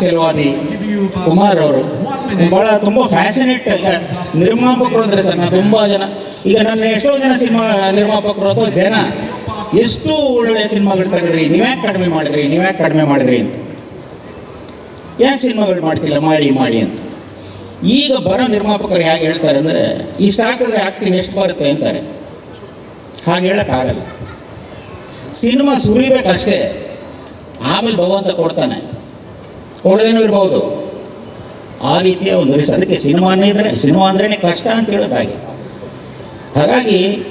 ಸಮಾಜವಾದಿ ಕುಮಾರ್ ಅವರು. ಬಹಳ ತುಂಬ ಫ್ಯಾಷನೇಟ್ ನಿರ್ಮಾಪಕರು ಅಂದರೆ ಸರ್, ನಾನು ತುಂಬ ಜನ. ಈಗ ನನ್ನ ಎಷ್ಟೋ ಜನ ಸಿನಿಮಾ ನಿರ್ಮಾಪಕರು ಅಥವಾ ಜನ, ಎಷ್ಟು ಒಳ್ಳೆಯ ಸಿನಿಮಾಗಳು ತೆಗೆದ್ರಿ, ನೀವ್ಯಾಕೆ ಕಡಿಮೆ ಮಾಡಿದ್ರಿ, ನೀವ್ಯಾಕೆ ಕಡಿಮೆ ಮಾಡಿದ್ರಿ ಅಂತ. ಯಾಕೆ ಸಿನಿಮಾಗಳು ಮಾಡ್ತಿಲ್ಲ, ಮಾಡಿ ಮಾಡಿ ಅಂತ. ಈಗ ಬರೋ ನಿರ್ಮಾಪಕರು ಹೇಗೆ ಹೇಳ್ತಾರೆ ಅಂದರೆ ಇಷ್ಟು ಹಾಕಿದ್ರೆ ಹಾಕ್ತೀನಿ ಎಷ್ಟು ಬರುತ್ತೆ ಅಂತಾರೆ. ಹಾಗೆ ಹೇಳೋಕ್ಕಾಗಲ್ಲ ಸಿನಿಮಾ ಸುರಿಬೇಕಷ್ಟೇ. ಆಮೇಲೆ ಭಗವಂತ ಕೊಡ್ತಾನೆ. ಕೊಡದೇನೂ ಇರ್ಬೋದು. ಆ ರೀತಿಯ ಒಂದು ರಿಸ್ ಅದಕ್ಕೆ ಸಿನಿಮಾನೇ ಇದ್ರೆ, ಸಿನಿಮಾ ಅಂದ್ರೇ ಕಷ್ಟ ಅಂತ ಹೇಳಿದಾಗೆ ಹಾಗೆ. ಹಾಗಾಗಿ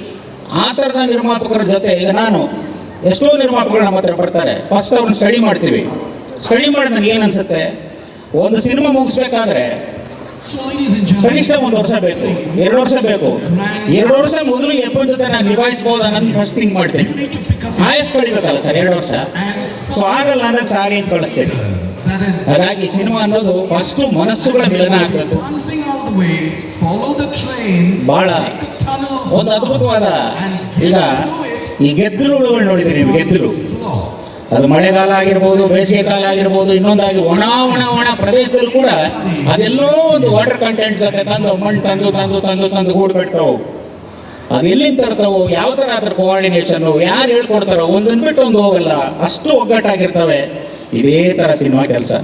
ಆ ಥರದ ನಿರ್ಮಾಪಕರ ಜೊತೆ ಈಗ ನಾನು ಎಷ್ಟೋ ನಿರ್ಮಾಪಕರು ನಮ್ಮ ಹತ್ರ ಬರ್ತಾರೆ. ಫಸ್ಟ್ ಅವ್ರನ್ನ ಸ್ಟಡಿ ಮಾಡ್ತೀವಿ. ಸ್ಟಡಿ ಮಾಡಿದ ನನಗೆ ಏನು ಅನಿಸುತ್ತೆ? ಒಂದು ಸಿನಿಮಾ ಮುಗಿಸ್ಬೇಕಾದ್ರೆ ಕನಿಷ್ಠ ಒಂದು ವರ್ಷ ಬೇಕು. ಎರಡು ವರ್ಷ ಬೇಕು. ಎರಡು ವರ್ಷ ಮೊದಲು ಎಪ್ಪನ ಜೊತೆ ನಾನು ನಿಭಾಯಿಸ್ಬೋದು ಅನ್ನೋದು ಫಸ್ಟ್ ಥಿಂಗ್ ಮಾಡ್ತೀನಿ. ಆಯಸ್ ಕಳಿಬೇಕಲ್ಲ ಸರ್, ಎರಡು ವರ್ಷ. ಸೊ ಆಗಲ್ಲ ಅಂದ್ರೆ ಸಾರಿ ಅಂತ ಕಳಿಸ್ತೇನೆ. ಹಾಗಾಗಿ ಸಿನಿಮಾ ಅನ್ನೋದು ಫಸ್ಟ್ ಮನಸ್ಸುಗಳ ಮಿಲನ ಆಗಬೇಕು. ಬಹಳ ಒಂದು ಅದ್ಭುತವಾದ ಈಗ ಈ ಗೆದ್ದಲುಗಳು ನೋಡಿದ್ರಿ ನೀವು ಗೆದ್ದಲು ಅದು ಮಳೆಗಾಲ ಆಗಿರ್ಬೋದು, ಬೇಸಿಗೆ ಕಾಲ ಆಗಿರ್ಬೋದು, ಇನ್ನೊಂದಾಗಿ ಒಣ ಒಣ ಒಣ ಪ್ರದೇಶದಲ್ಲೂ ಕೂಡ ಅದೆಲ್ಲೋ ಒಂದು ವಾಟರ್ ಕಂಟೆಂಟ್ ಜೊತೆ ತಂದು, ಮಣ್ಣು ತಂದು ತಂದು ತಂದು ತಂದು ಗೂಡು ಕಟ್ತಾವು. ಅದು ಎಲ್ಲಿಂದ ತರ್ತಾವೋ? ಯಾವ ಥರ ಅದ್ರ ಕೋಆರ್ಡಿನೇಷನ್ನು ಯಾರು ಹೇಳ್ಕೊಡ್ತಾರೋ? ಒಂದನ್ನು ಬಿಟ್ಟು ಒಂದು ಹೋಗಲ್ಲ. ಅಷ್ಟು ಒಗ್ಗಟ್ಟಾಗಿರ್ತವೆ. ಇದೇ ಥರ ಸಿನಿಮಾ ಕೆಲಸ.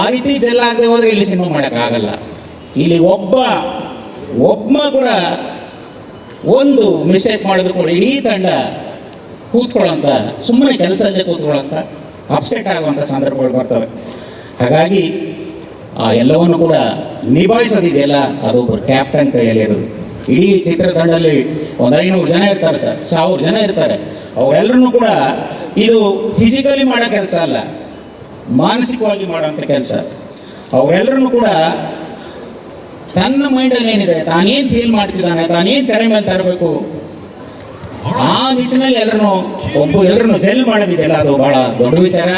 ಆ ರೀತಿ ಜಲ್ಲ ಆಗದೆ ಹೋದರೆ ಇಲ್ಲಿ ಸಿನಿಮಾ ಮಾಡೋಕ್ಕಾಗಲ್ಲ. ಇಲ್ಲಿ ಒಬ್ಬ ಒಬ್ಬ ಕೂಡ ಒಂದು ಮಿಸ್ಟೇಕ್ ಮಾಡಿದ್ರು ಕೂಡ ಇಡೀ ತಂಡ ಕೂತ್ಕೊಳ್ಳೋಂಥ ಸುಮ್ಮನೆ ಕೆಲಸ ಇಲ್ಲದೆ ಕೂತ್ಕೊಳ್ಳೋಂಥ ಅಪ್ಸೆಟ್ ಆಗುವಂಥ ಸಂದರ್ಭಗಳು ಬರ್ತವೆ. ಹಾಗಾಗಿ ಆ ಎಲ್ಲವನ್ನು ಕೂಡ ನಿಭಾಯಿಸೋದಿದೆಯಲ್ಲ, ಅದು ಒಬ್ಬರು ಕ್ಯಾಪ್ಟನ್ ಕೈಯಲ್ಲಿರೋದು. ಇಡೀ ಚಿತ್ರತಂಡದಲ್ಲಿ ಒಂದು ಐನೂರು ಜನ ಇರ್ತಾರೆ ಸರ್, ಸಾವಿರ ಜನ ಇರ್ತಾರೆ. ಅವರೆಲ್ಲರೂ ಕೂಡ ಇದು ಫಿಸಿಕಲಿ ಮಾಡೋ ಕೆಲಸ ಅಲ್ಲ, ಮಾನಸಿಕವಾಗಿ ಮಾಡುವಂಥ ಕೆಲಸ. ಅವರೆಲ್ಲರೂ ಕೂಡ ತನ್ನ ಮೈಂಡಲ್ಲಿ ಏನಿದೆ ತಾನೇನು ಫೀಲ್ ಮಾಡ್ತಿದ್ದಾನೆ, ತಾನೇನು ತೆರೆ ಮೇಲೆ ತರಬೇಕು ಆ ನಿಟ್ಟಿನಲ್ಲಿ ಎಲ್ಲರನ್ನು ಒಬ್ಬ ಎಲ್ಲರನ್ನು ಜೆಲ್ ಮಾಡೋದಿದೆಯಲ್ಲ ಅದು ಬಹಳ ದೊಡ್ಡ ವಿಚಾರ.